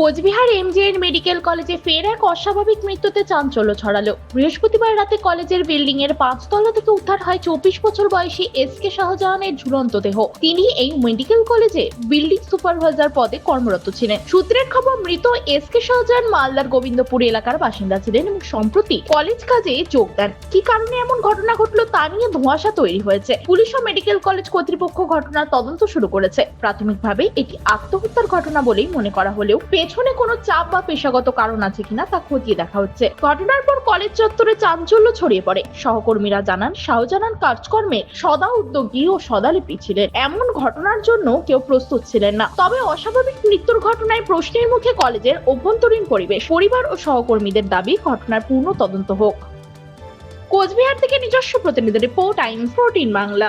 Cooch Behar MGN medical কলেজে ফের এক অস্বাভাবিক মৃত্যুতে চাঞ্চল্য ছড়ালো। বৃহস্পতিবার রাতে কলেজের বিল্ডিং এর পাঁচতলা থেকে উদ্ধার হয় চব্বিশ বছর বয়সী এস কে শাহজাহানের ঝুলন্ত দেহ। তিনি এই মেডিকেল কলেজে বিল্ডিং সুপারভাইজার পদে কর্মরত ছিলেন। সূত্রের খবর, মৃত এস কে শাহজাহান মালদার গোবিন্দপুর এলাকার বাসিন্দা ছিলেন এবং সম্প্রতি কলেজ কাজে যোগ দেন। কি কারণে এমন ঘটনা ঘটলো তা নিয়ে ধোঁয়াশা তৈরি হয়েছে। পুলিশ ও মেডিকেল কলেজ কর্তৃপক্ষ ঘটনার তদন্ত শুরু করেছে। প্রাথমিকভাবে এটি আত্মহত্যার ঘটনা বলেই মনে করা হলেও পেছনে কোনো চাপ বা পেশাগত কারণ আছে কিনা তা খতিয়ে দেখা হচ্ছে। ঘটনার পর কলেজ চত্বরে চাঞ্চল্য ছড়িয়ে পড়ে। সহকর্মীরা জানান, শাহজাহান কাজকর্মে সদা উদ্যোগী ও সদালিপি ছিলেন। এমন ঘটনার জন্য কেউ প্রস্তুত ছিলেন না। তবে অস্বাভাবিক মৃত্যুর ঘটনায় প্রশ্নের মুখে কলেজের অভ্যন্তরীণ পরিবেশ, পরিবার ও সহকর্মীদের দাবি ঘটনার পূর্ণ তদন্ত হোক। কোচবিহার থেকে নিজস্ব প্রতিনিধি রিপোর্ট টাইমস ফোরটিন বাংলা।